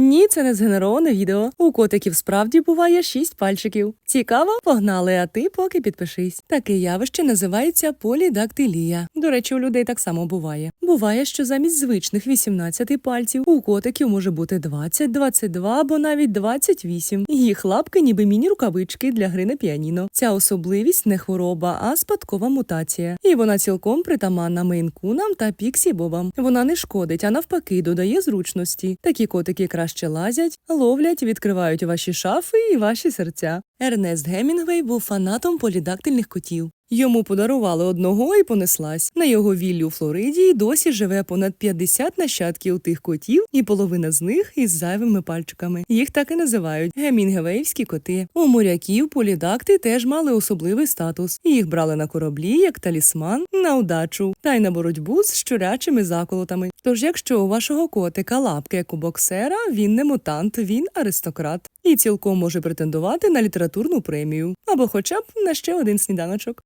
Ні, це не згенероване відео. У котиків справді буває шість пальчиків. Цікаво, погнали, а ти поки підпишись. Таке явище називається полідактилія. До речі, у людей так само буває. Буває, що замість звичних 18 пальців у котиків може бути 20, 22 або навіть 28. Їх лапки ніби міні-рукавички для гри на піаніно. Ця особливість не хвороба, а спадкова мутація. І вона цілком притаманна мейнкунам та піксі-бобам. Вона не шкодить, а навпаки, додає зручності. Такі котики краще лазять, ловлять, відкривають ваші шафи і ваші серця. Ернест Гемінгвей був фанатом полідактильних котів. Йому подарували одного і понеслась. На його віллі у Флориді досі живе понад 50 нащадків тих котів, і половина з них із зайвими пальчиками. Їх так і називають гемінгевейські коти. У моряків полідакти теж мали особливий статус. Їх брали на кораблі як талісман на удачу та й на боротьбу з щурячими заколотами. Тож, якщо у вашого котика лапки як у боксера, він не мутант, він аристократ і цілком може претендувати на літературну премію або хоча б на ще один сніданочок.